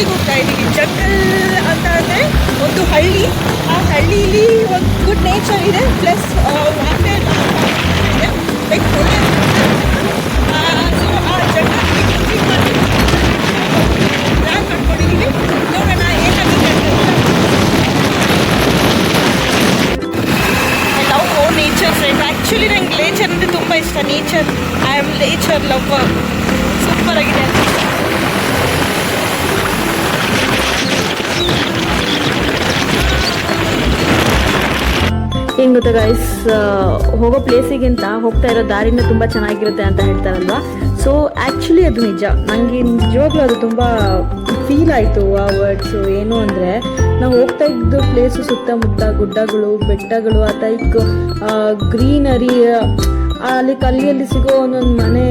ಜಂಗಲಿಗೆ ಹೋಗ್ತಾ ಇದ್ದೀವಿ ಜಂಗಲ್ ಅಂತ ಅಂದರೆ ಒಂದು ಹಳ್ಳಿ ಆ ಹಳ್ಳಿಲಿ ಒಂದು ಗುಡ್ ನೇಚರ್ ಇದೆ ಪ್ಲಸ್ ವಾಟರ್ ಇದೆ ಲೈಕ್ ಸೊ ಆ ಮಾಡಿ ಪ್ಲ್ಯಾನ್ ಮಾಡ್ಕೊಂಡಿದ್ದೀವಿ ನೋಡೋಣ ಏನಾಗುತ್ತೆ love more nature friend actually ನಂಗೆ ನೇಚರ್ ಅಂದರೆ ತುಂಬ ಇಷ್ಟ nature I am nature lover super ಆಗಿದೆ ಏನು ಗೊತ್ತಾ ಗೈಸ್ ಹೋಗೋ ಪ್ಲೇಸಿಗಿಂತ ಹೋಗ್ತಾ ಇರೋ ದಾರಿನೇ ತುಂಬ ಚೆನ್ನಾಗಿರುತ್ತೆ ಅಂತ ಹೇಳ್ತಾರಲ್ವಾ? ಸೊ ಆ್ಯಕ್ಚುಲಿ ಅದು ನಿಜ. ನನಗೆ ನಿಜವಾಗ್ಲೂ ಅದು ತುಂಬ ಫೀಲ್ ಆಯಿತು ಆ ವರ್ಡ್ಸು ಏನು ಅಂದರೆ, ನಾವು ಹೋಗ್ತಾ ಇದ್ದು ಪ್ಲೇಸು ಸುತ್ತಮುತ್ತ ಗುಡ್ಡಗಳು, ಬೆಟ್ಟಗಳು, ಆ ಟೈಪ್ ಗ್ರೀನರಿ ಅಲ್ಲಿ ಕಲ್ಲಿಯಲ್ಲಿ ಸಿಗೋ ಒಂದೊಂದು ಮನೆ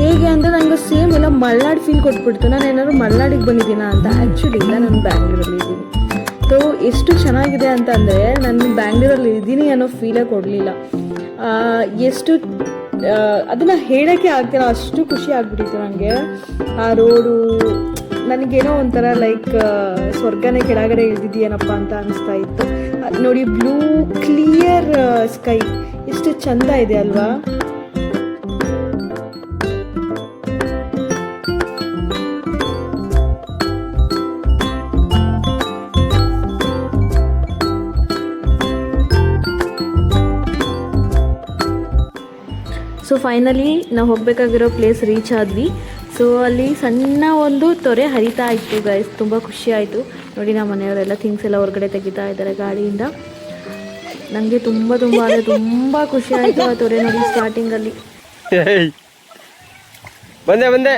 ಹೇಗೆ ಅಂದರೆ ನನಗೆ ಸೇಮ್ ಎಲ್ಲ ಮಲ್ನಾಡು ಫೀಲ್ ಕೊಟ್ಬಿಡ್ತು. ನಾನು ಏನಾದ್ರು ಮಲ್ನಾಡಿಗೆ ಬಂದಿದ್ದೀನಾ ಅಂತ. ಆ್ಯಕ್ಚುಲಿ ನಾನು ಬ್ಯಾಂಗ್ಳೂರಲ್ಲಿ ಇದ್ದೀನಿ ಸೊ ಎಷ್ಟು ಚೆನ್ನಾಗಿದೆ ಅಂತಂದರೆ ನಾನು ಬ್ಯಾಂಗ್ಳೂರಲ್ಲಿ ಇದ್ದೀನಿ ಅನ್ನೋ ಫೀಲೇ ಕೊಡಲಿಲ್ಲ. ಎಷ್ಟು ಅದನ್ನು ಹೇಳೋಕ್ಕೆ ಆಗ್ತಿಲ್ಲ, ಅಷ್ಟು ಖುಷಿ ಆಗ್ಬಿಟ್ಟಿತ್ತು ನನಗೆ ಆ ರೋಡು ನನಗೇನೋ ಒಂಥರ ಲೈಕ್ ಸ್ವರ್ಗನೇ ಕೆಳಗಡೆ ಇಳಿದಿದೆಯೇನಪ್ಪ ಅಂತ ಅನಿಸ್ತಾ ಇತ್ತು. ನೋಡಿ ಬ್ಲೂ ಕ್ಲಿಯರ್ ಸ್ಕೈ ಎಷ್ಟು ಚಂದ ಇದೆ ಅಲ್ವಾ? ಸೊ ಫೈನಲಿ ನಾವು ಹೋಗಬೇಕಾಗಿರೋ ಪ್ಲೇಸ್ ರೀಚ್ ಆದ್ವಿ. ಸೊ ಅಲ್ಲಿ ಸಣ್ಣ ಒಂದು ತೊರೆ ಹರಿತಾ ಇತ್ತು ಗೈಸ್ ತುಂಬ ಖುಷಿ ಆಯಿತು. ನೋಡಿ, ನಮ್ಮ ಮನೆಯವರೆಲ್ಲ ಥಿಂಗ್ಸ್ ಎಲ್ಲ ಹೊರಗಡೆ ತೆಗಿತಾ ಇದ್ದಾರೆ ಗಾಡಿಯಿಂದ. ನನಗೆ ತುಂಬ ತುಂಬ, ಅಂದರೆ ತುಂಬ ಖುಷಿ ಆಯಿತು ಆ ತೊರೆ ನೋಡಿ ಸ್ಟಾರ್ಟಿಂಗಲ್ಲಿ ಬಂದೆ ಬಂದೆ.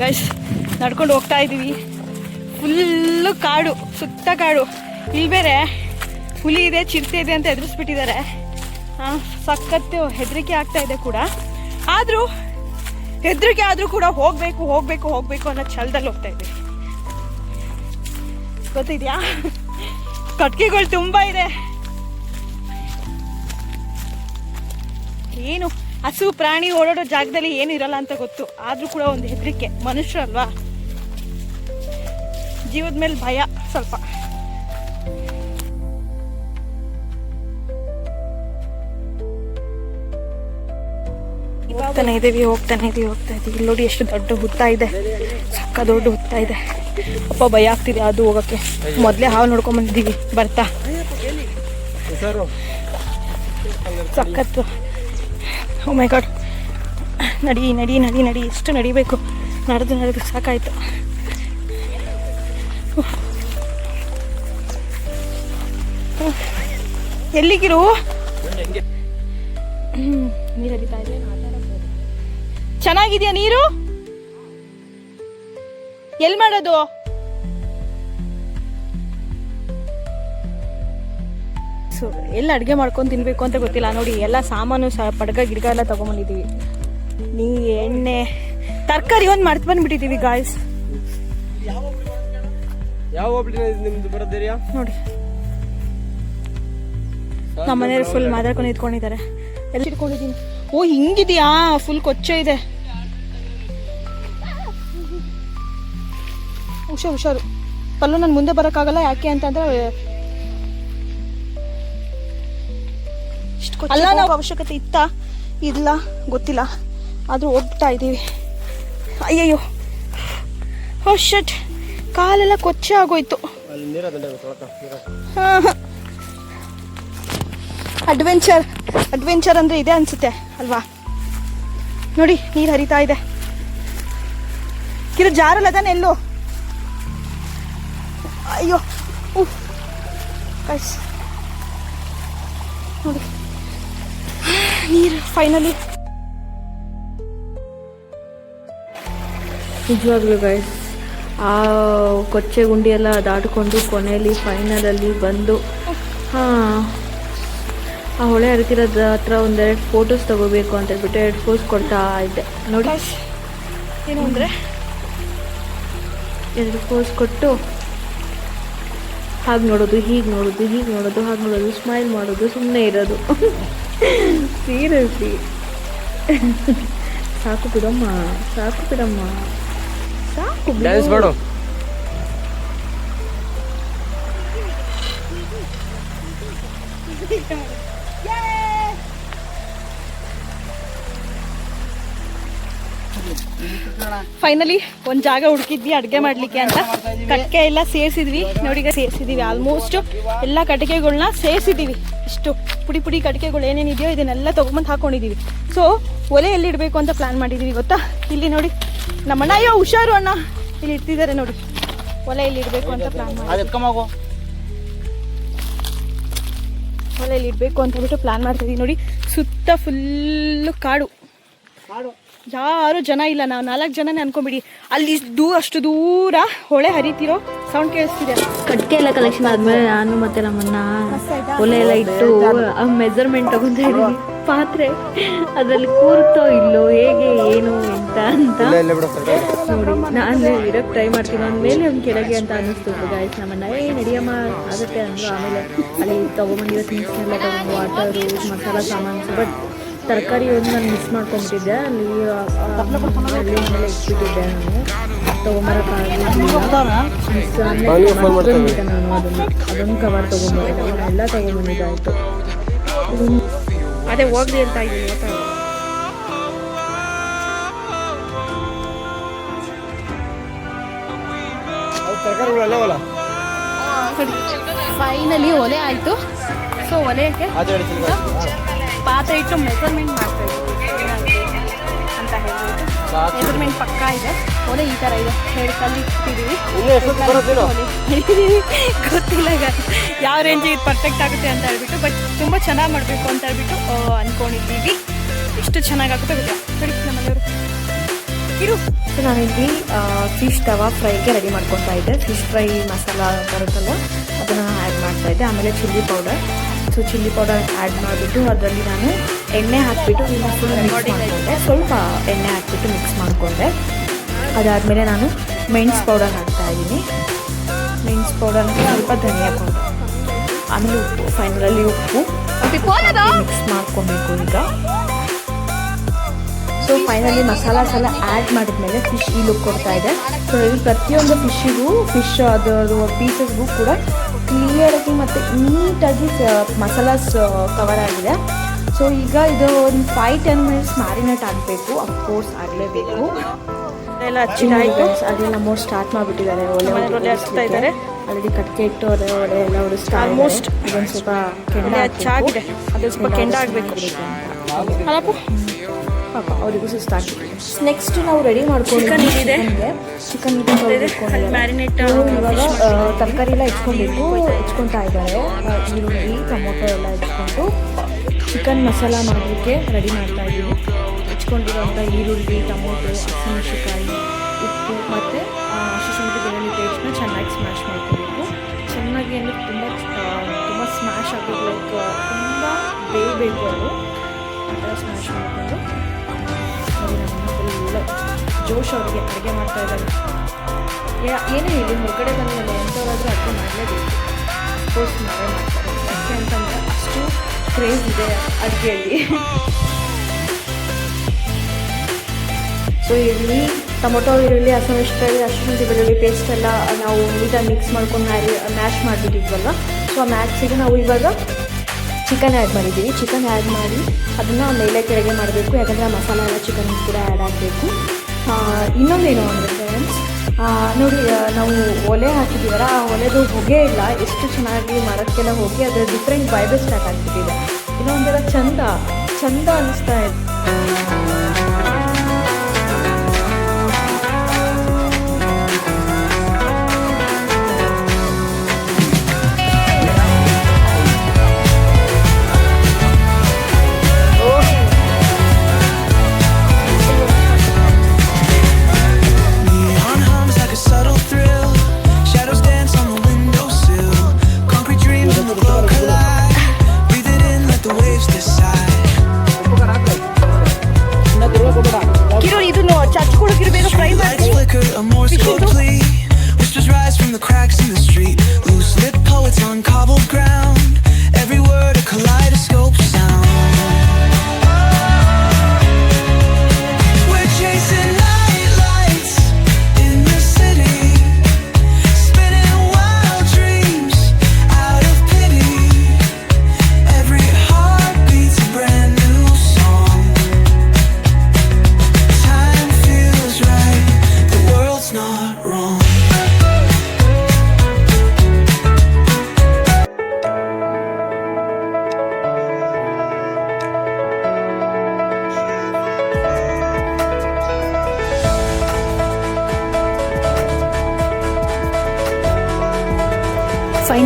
ಗೈಸ್ ನಡ್ಕೊಂಡು ಹೋಗ್ತಾ ಇದ್ದೀವಿ ಫುಲ್ಲು ಕಾಡು, ಸುತ್ತ ಕಾಡು. ಇಲ್ಲಿ ಬೇರೆ ಹುಲಿ ಇದೆ, ಚಿರತೆ ಇದೆ ಅಂತ ಎದುರಿಸ್ಬಿಟ್ಟಿದ್ದಾರೆ ಸಖತ್ತು ಹೆದರಿಕೆ ಆಗ್ತಾ ಇದೆ ಕೂಡ. ಆದರೂ, ಹೆದರಿಕೆ ಆದರೂ ಕೂಡ ಹೋಗಬೇಕು ಹೋಗಬೇಕು ಹೋಗಬೇಕು ಅನ್ನೋ ಛಲದಲ್ಲಿ ಹೋಗ್ತಾ ಇದ್ದೀವಿ ಗೊತ್ತಿದ್ಯಾ? ಕಟ್ಕೆಗಳು ತುಂಬ ಇದೆ. ಏನು? ಹಸು ಪ್ರಾಣಿ ಓಡಾಡೋ ಜಾಗದಲ್ಲಿ ಏನು ಇರಲ್ಲ ಅಂತ ಗೊತ್ತು. ಆದ್ರೂ ಕೂಡ ಒಂದು ಹೆದರಿಕೆ. ಮನುಷ್ಯರಲ್ವಾ ಜೀವದ ಮೇಲೆ ಭಯ ಸ್ವಲ್ಪ. ಹೋಗ್ತಾನೆ ಇದೀವಿ ಹೋಗ್ತಾನೆ ಇದೀವಿ ಹೋಗ್ತಾ ಇದೀವಿ ಇಲ್ಲಿ ನೋಡಿ ಎಷ್ಟು ದೊಡ್ಡ ಹುತ್ತ ಇದೆ. ಸಕ್ಕ ದೊಡ್ಡ ಹುತ್ತ ಇದೆ. ಅಪ್ಪ ಭಯ ಆಗ್ತಿದೆ ಅದು ಹೋಗಕ್ಕೆ. ಮೊದಲೇ ಹಾವು ನೋಡ್ಕೊಂಡ್ ಬಂದಿದ್ದೀವಿ. ಬರ್ತಾ. ಸಕ್ಕತ್ತು. ಓ ಮೈ ಗಾಡ್ ನಡಿ ನಡಿ ನಡಿ ನಡಿ. ಎಷ್ಟು ನಡಿಬೇಕು? ನಡೆದು ನಡೆದು ಸಾಕಾಯ್ತು. ಎಲ್ಲಿಗಿರು? ಚೆನ್ನಾಗಿದ್ಯಾ ನೀರು? ಎಲ್ಲಿ ಮಾಡೋದು? ಸೊ ಎಲ್ಲ ಅಡುಗೆ ಮಾಡ್ಕೊಂಡು ತಿನ್ಬೇಕು ಅಂತ ಗೊತ್ತಿಲ್ಲ. ನೋಡಿ ಎಲ್ಲ ಸಾಮಾನು ಸಹ ಪಡ್ಗ ಗಿಡ್ಗ ಎಲ್ಲ ತೊಗೊಂಬಂದಿದ್ದೀವಿ ನೀ ಎಣ್ಣೆ ತರಕಾರಿ ಒಂದು ಮರ್ತು ಬಂದ್ಬಿಟ್ಟಿದ್ದೀವಿ ಗಾಯ್ಸ್ ನೋಡಿ. ನಮ್ಮ ಮನೆಯವ್ರು ಫುಲ್ ಮಾತಾಡ್ಕೊಂಡು ಇಟ್ಕೊಂಡಿದ್ದಾರೆ ಎಲ್ಲ ಇಟ್ಕೊಂಡಿದ್ದೀನಿ? ಓ ಹಿಂಗಿದ್ಯಾ? ಫುಲ್ ಕೊಚ್ಚೆ ಇದೆ. ಹುಷಾರು ಹುಷಾರು. ಪಲ್ಲು ನಾನು ಮುಂದೆ ಬರೋಕ್ಕಾಗಲ್ಲ ಯಾಕೆ ಅಂತಂದ್ರೆ ಅಲ್ಲ ನಾವು ಅವಶ್ಯಕತೆ ಇತ್ತ? ಇಲ್ಲ ಗೊತ್ತಿಲ್ಲ. ಆದರೂ ಹೋಗ್ತಾ ಇದ್ದೀವಿ. ಅಯ್ಯಯ್ಯೋ. ಓ ಶಟ್ ಕಾಲೆಲ್ಲ ಕೊಚ್ಚೆ ಆಗೋಯ್ತು. ಅಡ್ವೆಂಚರ್ ಅಡ್ವೆಂಚರ್ ಅಂದ್ರೆ ಇದೆ ಅನ್ಸುತ್ತೆ ಅಲ್ವಾ? ನೋಡಿ ನೀರು ಹರಿತಾ ಇದೆ. ಕಿರು ಜಾರಲ್ಲ ತಾನೆ ಎಲ್ಲೋ? ಅಯ್ಯೋ. ನೋಡಿ. ನೀರು ಫೈನಲಿ ನಿಜವಾಗ್ಲೂ ಗೈಸ್ ಆ ಕೊಚ್ಚೆ ಗುಂಡಿ ಎಲ್ಲ ದಾಟಿಕೊಂಡು ಕೊನೆಯಲ್ಲಿ ಫೈನಲಲ್ಲಿ ಬಂದು ಹಾಂ ಆ ಹೊಳೆ ಹರಿತಿರೋದ್ರ ಹತ್ರ ಒಂದೆರಡು ಫೋಟೋಸ್ ತಗೋಬೇಕು ಅಂತ ಹೇಳ್ಬಿಟ್ಟು ಎರಡು ಫೋಸ್ ಕೊಡ್ತಾ ಇದ್ದೆ. ನೋಡಿ. ಏನು ಅಂದರೆ? ಎರಡು ಫೋಸ್ ಕೊಟ್ಟು ಹಾಗೆ ನೋಡೋದು ಹೀಗೆ ನೋಡೋದು ಹೀಗೆ ನೋಡೋದು ಹಾಗೆ ನೋಡೋದು ಸ್ಮೈಲ್ ಮಾಡೋದು ಸುಮ್ಮನೆ ಇರೋದು. ಸೀರಿಯಸ್ಲಿ ಸಾಕು ಬಿಡಮ್ಮ ಸಾಕು ಬಿಡಮ್ಮ ಸಾಕು ಬಿಡು. ಡ್ಯಾನ್ಸ್ ಮಾಡು ಫೈನಲಿ ಒಂದು ಜಾಗ ಹುಡುಕಿದ್ವಿ ಅಡುಗೆ ಮಾಡಲಿಕ್ಕೆ ಅಂತ. ಕಟ್ಟಿಗೆ ಎಲ್ಲ ಸೇರಿಸಿದ್ವಿ. ನೋಡಿ ಈಗ ಸೇರಿಸಿದ್ದೀವಿ ಆಲ್ಮೋಸ್ಟ್ ಎಲ್ಲ ಕಟ್ಟಿಗೆಗಳನ್ನ ಸೇರಿಸಿದ್ದೀವಿ ಇಷ್ಟು ಪುಡಿ ಪುಡಿ ಕಟ್ಟಿಗೆಗಳು ಏನೇನಿದೆಯೋ ಇದನ್ನೆಲ್ಲ ತೊಗೊಂಬಂದು ಹಾಕೊಂಡಿದ್ದೀವಿ ಸೊ ಒಲೆ ಎಲ್ಲಿ ಇಡಬೇಕು ಅಂತ ಪ್ಲ್ಯಾನ್ ಮಾಡಿದ್ದೀವಿ ಗೊತ್ತಾ? ಇಲ್ಲಿ ನೋಡಿ ನಮ್ಮಣ್ಣ ಅಯ್ಯೋ ಹುಷಾರು ಅಣ್ಣ. ಇಲ್ಲಿ ಇಡ್ತಿದ್ದಾರೆ ನೋಡಿ. ಒಲೆ ಎಲ್ಲಿ ಇಡಬೇಕು ಅಂತ ಪ್ಲ್ಯಾನ್ ಮಾಡಿ ಒಲೆಯಲ್ಲಿ ಇಡಬೇಕು ಅಂತ ಹೇಳ್ಬಿಟ್ಟು ಪ್ಲಾನ್ ಮಾಡ್ತಿದ್ದೀವಿ ನೋಡಿ ಸುತ್ತ ಫುಲ್ಲು ಕಾಡು. ಯಾರು ಜನ ಇಲ್ಲ ನಾವು ನಾಲ್ಕು ಜನನೇ ಅನ್ಕೊಂಬಿಡಿ. ಅಲ್ಲಿ ದೂ ಅಷ್ಟು ದೂರ ಹೊಳೆ ಹರಿತಿರೋ ಸೌಂಡ್ ಕೇಳಿಸ್ತಿದೆ. ಕಟ್ಟಿಗೆ ಎಲ್ಲ ಕಲೆಕ್ಷನ್ ಆದ್ಮೇಲೆ ನಾನು ಮತ್ತೆ ನಮ್ಮನ್ನ ಒಲೆ ಎಲ್ಲ ಇಟ್ಟು ಮೆಜರ್ಮೆಂಟ್ ತಗೊಂತ ಇದೀವಿ ಪಾತ್ರೆ ಅದ್ರಲ್ಲಿ ಕೂರುತ್ತೋ ಇಲ್ಲೋ ಹೇಗೆ ಏನು ಎಂತ ಅಂತ. ನೋಡಿ ನಾನು ಇರೋಕ್ಕೆ ಟ್ರೈ ಮಾಡ್ತೀನಿ. ಅಂದಮೇಲೆ ಒಂದು ಕೆಳಗೆ ಅಂತ ಅನ್ನಿಸ್ತು. ಗಾಯ್ಸ್ ನಮ್ಮನ್ನ ಏ ನಡಿಯಮ್ಮ ಆಗುತ್ತೆ ಅಂದ್ರು ಆಮೇಲೆ ಅಲ್ಲಿ ತೊಗೊಂಬಂದಿರೋ ಥಿಂಗ್ಸ್ನೆಲ್ಲ ತಗೊಂಡು ವಾಟರು ಮಸಾಲ ಸಾಮಾನು ಬಟ್ ತರಕಾರಿ ಒಂದು ನಾನು ಮಿಸ್ ಮಾಡ್ಕೊಂಡಿದ್ದೆ ಅಲ್ಲಿ ಹಳ್ಳಿ ಮೇಲೆ ಇಟ್ಬಿಟ್ಟಿದ್ದೆ ನಾನು. ತೊಗೊಂಬರೋಕ್ಕಾಗಲಿಲ್ಲ ಅದನ್ನು ಅದೊಂದು ಕವರ್ ತೊಗೊಂಬಂದಿದ್ದಾಯಿತು. ಅದೇ ಹೋಗ್ಲಿ ಅಂತ ಇದ್ದೀನಿ ಫೈನಲಿ ಒಲೆ ಆಯಿತು. ಸೊ ಒಲೆಗೆ ಪಾತ್ರೆ ಇಟ್ಟು ಮೆಸರ್ಮೆಂಟ್ ಮಾಡ್ತಾ ಇದ್ದೀವಿ ಅಂತ ಹೇಳ್ಬಿಟ್ಟು ಮೆಸರ್ಮೆಂಟ್ ಪಕ್ಕ ಇದೆ. ಒಲೆ ಈ ಥರ ಇದೆ. ಹೇಳಿ ಕಲ್ಲಿಟ್ಟಿದ್ದೀವಿ ಗೊತ್ತಿಲ್ಲ ಈಗ. ಯಾವ ರೇಂಜಿಗೆ ಇದು ಪರ್ಫೆಕ್ಟ್ ಆಗುತ್ತೆ ಅಂತ ಹೇಳ್ಬಿಟ್ಟು ಬಟ್ ತುಂಬ ಚೆನ್ನಾಗಿ ಮಾಡಬೇಕು ಅಂತ ಹೇಳ್ಬಿಟ್ಟು ಅಂದ್ಕೊಂಡಿದ್ದೀವಿ ಇಷ್ಟು ಎಷ್ಟು ಚೆನ್ನಾಗಾಗುತ್ತೆ ಗೊತ್ತಿಲ್ಲ ಸರಿ ನಮ್ಮನೆಯವರು. ಇರು. ಸೊ ನಾನಿಲ್ಲಿ ಫಿಶ್ ತವಾ ಫ್ರೈಗೆ ರೆಡಿ ಮಾಡ್ಕೊತಾ ಇದ್ದೆ. ಫಿಶ್ ಫ್ರೈ ಮಸಾಲ ಬರುತ್ತಲ್ಲ ಅದನ್ನು ಆ್ಯಡ್ ಮಾಡ್ತಾ ಇದ್ದೆ. ಆಮೇಲೆ chilli powder so chilli powder add ಮಾಡಿಬಿಟ್ಟು ಅದರಲ್ಲಿ ನಾನು ಎಣ್ಣೆ ಹಾಕಿಬಿಟ್ಟು ಫುಲ್ ಮಿಕ್ಸ್ ಮಾಡಿಕೊಂಡೆ. ಸ್ವಲ್ಪ ಎಣ್ಣೆ ಹಾಕಿಬಿಟ್ಟು ಮಿಕ್ಸ್ ಮಾಡಿಕೊಂಡೆ. ಅದಾದಮೇಲೆ ನಾನು ಮೆಣಸು ಪೌಡರ್ ಹಾಕ್ತಾ ಇದ್ದೀನಿ. ಮೆಣಸು ಪೌಡರ್ ಸ್ವಲ್ಪ ಧನಿಯಾ ಪೌಡರ್. ಆಮೇಲೆ ಉಪ್ಪು ಫೈನಲಲ್ಲಿ ಉಪ್ಪು. ಮಿಕ್ಸ್ ಮಾಡ್ಕೊಬೇಕು ಈಗ. ಸೊ ಫೈನಲಿ ಮಸಾಲಾಸ್ ಎಲ್ಲ ಆ್ಯಡ್ ಮಾಡಿದ್ಮೇಲೆ ಫಿಶ್ ಈ ಲುಕ್ ಕೊಡ್ತಾ ಇದೆ. ಸೊ ಇಲ್ಲಿ ಪ್ರತಿಯೊಂದು ಫಿಶಿಗೂ ಫಿಶ್ ಅದರ ಪೀಸಸ್ಗೂ ಕೂಡ ಕ್ಲಿಯರಾಗಿ ಮತ್ತು ನೀಟಾಗಿ ಮಸಾಲಾಸ್ ಕವರ್ ಆಗಿದೆ. ಸೊ ಈಗ ಇದು ಒಂದು ಫೈವ್ ಟೆನ್ ಮಿನಿಟ್ಸ್ ಮ್ಯಾರಿನೇಟ್ ಆಗಬೇಕು. ಅಫ್ಕೋರ್ಸ್ ಆಗಲೇಬೇಕು. ಎಲ್ಲ ಹಚ್ಚಿದಾಯ್ತು ಅಲ್ಲಿ ನಮ್ಮವ್ರು ಸ್ಟಾರ್ಟ್ ಮಾಡಿಬಿಟ್ಟಿದ್ದಾರೆ. ಒಲೆ ಹಚ್ತಾ ಇದ್ದಾರೆ. ಆಲ್ರೆಡಿ ಕಟ್ಕೆ ಇಟ್ಟು ಒಲೆ ಎಲ್ಲ ಉಡಿಸ್ತಾ Almost. ಇದೊಂದು ಸ್ವಲ್ಪ ಕೆಂಡ ಹಚ್ಚಾಗಿದೆ. ಅದು ಸ್ವಲ್ಪ ಕೆಂಡ ಆಗಬೇಕು ಪಾಪ ಅವರಿಗೂ ಸುಸ್ತಾಗಿ ನೆಕ್ಸ್ಟ್ ನಾವು ರೆಡಿ ಮಾಡ್ಕೊಂಡು Chicken ಇದಿದೆ. ಚಿಕನ್ ಮ್ಯಾರಿನೇಟ್ ಇವಾಗ ತರಕಾರಿ ಎಲ್ಲ ಹೆಚ್ಕೊಂಡ್ಬಿಟ್ಟು ಹೆಚ್ಕೊತಾ ಇದ್ದಾರೆ. ಈರುಳ್ಳಿ ಟೊಮೊಟೊ ಎಲ್ಲ ಇಟ್ಕೊಂಡು ಚಿಕನ್ ಮಸಾಲ ಮಾಡಲಿಕ್ಕೆ ರೆಡಿ ಮಾಡ್ತಾ ಇದ್ದೀವಿ. ಹೆಚ್ಕೊಂಡಿರೋಂಥ ಈರುಳ್ಳಿ ಟೊಮೊಟೊ ಹಸಿಮೆಣಸಿಕಾಯಿ ಉಪ್ಪು ಮತ್ತು ಹಸಿಶುಂಠಿ ಬೆಳ್ಳುಳ್ಳಿ ಪೇಸ್ಟ್ನ ಚೆನ್ನಾಗಿ ಸ್ಮ್ಯಾಶ್ ಮಾಡ್ಕೋಬೇಕು. ಚೆನ್ನಾಗಿ ಅಂದರೆ ತುಂಬ ತುಂಬ ಸ್ಮ್ಯಾಶ್ ಆಗೋದು ಲೈಕ್ ತುಂಬ ಬೇಯಬೇಕು ಅದು. ಆ ಥರ ಸ್ಮ್ಯಾಶ್ ಮಾಡಿಕೊಂಡು ಜೋಶ್ ಅವರಿಗೆ ಅಡುಗೆ ಮಾಡ್ತಾ ಇದ್ದಾರೆ. ಏನೇ ಹೇಳಿ, ಹೊರಗಡೆ ಬಂದಮೇಲೆ ಎಂಥವ್ರಾದ್ರೂ ಅಡುಗೆ ಮಾಡಲೇಬೇಕು. ಪೋಸ್ಟ್ ಮಾಡೇ ಮಾಡ್ತಾರೆ. ಯಾಕೆ ಅಂತಂದರೆ ಅಷ್ಟು ಕ್ರೇಜ್ ಇದೆ ಅಡುಗೆಯಲ್ಲಿ. ಸೊ ಇಲ್ಲಿ ಟೊಮೊಟೊ ಈರುಳ್ಳಿ ಹಸಿಮೆಣಸಿನಕಾಯಿ ಹಸಿಮೆಣಸಿ ಬೆಳ್ಳುಳ್ಳಿ ಪೇಸ್ಟ್ ಎಲ್ಲ ನಾವು ನೀಟಾಗಿ ಮಿಕ್ಸ್ ಮಾಡ್ಕೊಂಡು ಮ್ಯಾಶ್ ಮಾಡಿಬಿಟ್ಟಿದ್ವಲ್ಲ ಸೊ ಆ ಮ್ಯಾಕ್ಸಿಗೆ ನಾವು ಇವಾಗ ಚಿಕನ್ ಆ್ಯಡ್ ಮಾಡಿದ್ದೀವಿ. ಚಿಕನ್ ಆ್ಯಡ್ ಮಾಡಿ ಅದನ್ನು ಮೇಲೆ ಕೆಳಗೆ ಮಾಡಬೇಕು. ಯಾಕಂದರೆ ಮಸಾಲ ಎಲ್ಲ ಚಿಕನ್ ಕೂಡ ಆ್ಯಡ್ ಆಗಬೇಕು. ಇನ್ನೊಂದೇನು ಅಂದರೆ ಫ್ರೆಂಡ್ಸ್ ನೋಡಿ ನಾವು ಒಲೆ ಹಾಕಿದ್ದೀವಲ್ಲ, ಆ ಒಲೆದು ಹೊಗೆ ಇಲ್ಲ, ಎಷ್ಟು ಚೆನ್ನಾಗಿ ಮರಕ್ಕೆಲ್ಲ ಹೋಗಿ ಅದರ ಡಿಫ್ರೆಂಟ್ ವೈಬೇ ಸ್ಟಾರ್ಟ್ ಆಗ್ಬಿಟ್ಟಿದೆ. ಇನ್ನೊಂದೆಲ್ಲ ಚಂದ ಚಂದ ಅನ್ನಿಸ್ತಾ ಇದೆ.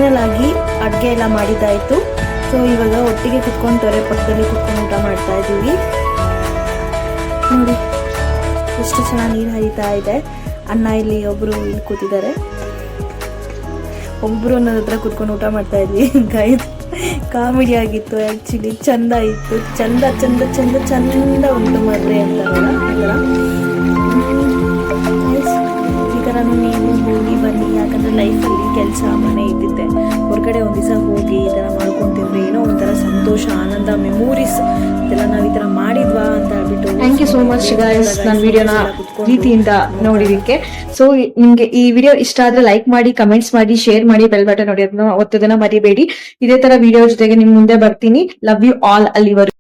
ಫೈನಲ್ ಆಗಿ ಅಡುಗೆ ಎಲ್ಲ ಮಾಡಿದ್ದಾಯಿತು. ಸೊ ಇವಾಗ ಒಟ್ಟಿಗೆ ಕುತ್ಕೊಂಡು ತೊರೆ ಪಕ್ಕದಲ್ಲಿ ಕುತ್ಕೊಂಡು ಊಟ ಮಾಡ್ತಾ ಇದ್ದೀವಿ. ನೋಡಿ, ಎಷ್ಟು ಚೆನ್ನಾಗಿ ನೀರು ಹರಿತಾ ಇದೆ. ಅಣ್ಣ ಇಲ್ಲಿ ಒಬ್ಬರು ಇಲ್ಲಿ ಕೂತಿದ್ದಾರೆ. ಒಬ್ಬರು ಅನ್ನೋದ್ರ ಹತ್ರ ಕುತ್ಕೊಂಡು ಊಟ ಮಾಡ್ತಾ ಇದ್ವಿ. ಗೈಸ್ ಕಾಮಿಡಿ ಆಗಿತ್ತು ಆ್ಯಕ್ಚುಲಿ ಚಂದ ಇತ್ತು. ಚಂದ ಚಂದ ಚಂದ ಚಂದ ಉಂಟು ಮದುವೆ ಅಂತಾರಲ್ಲ ಲೈಫಲ್ಲಿ ಕೆಲಸ ಮನೆ ಇದ್ದಿದ್ದೆ. ಹೊರಗಡೆ ಒಂದು ದಿವಸ ಹೋಗಿ ಈ ಥರ ಮಾಡ್ಕೊತಿದ್ರೆ. ಏನೋ ಒಂಥರ ಸಂತೋಷ ಆನಂದ ಮೆಮೊರೀಸ್ ಇದೆಲ್ಲ ನಾವು ಈ ಥರ ಮಾಡಿದ್ವಾ ಅಂತ ಹೇಳ್ಬಿಟ್ಟು thank you so much guys ನನ್ನ ವಿಡಿಯೋನ ಪ್ರೀತಿಯಿಂದ ನೋಡಿದಕ್ಕೆ. ಸೊ ನಿಮಗೆ ಈ ವಿಡಿಯೋ ಇಷ್ಟ ಆದ್ರೆ ಲೈಕ್ ಮಾಡಿ ಕಮೆಂಟ್ಸ್ ಮಾಡಿ ಶೇರ್ ಮಾಡಿ ಬೆಲ್ ಬಟನ್ ನೋಡಿ ಅದನ್ನ ಒತ್ತೋದನ್ನ ಮರಿಬೇಡಿ. ಇದೇ ತರ ವಿಡಿಯೋ ಜೊತೆಗೆ ನಿಮ್ ಮುಂದೆ ಬರ್ತೀನಿ. ಲವ್ ಯು ಆಲ್ ಅಲ್ಲಿವರೆಗೂ.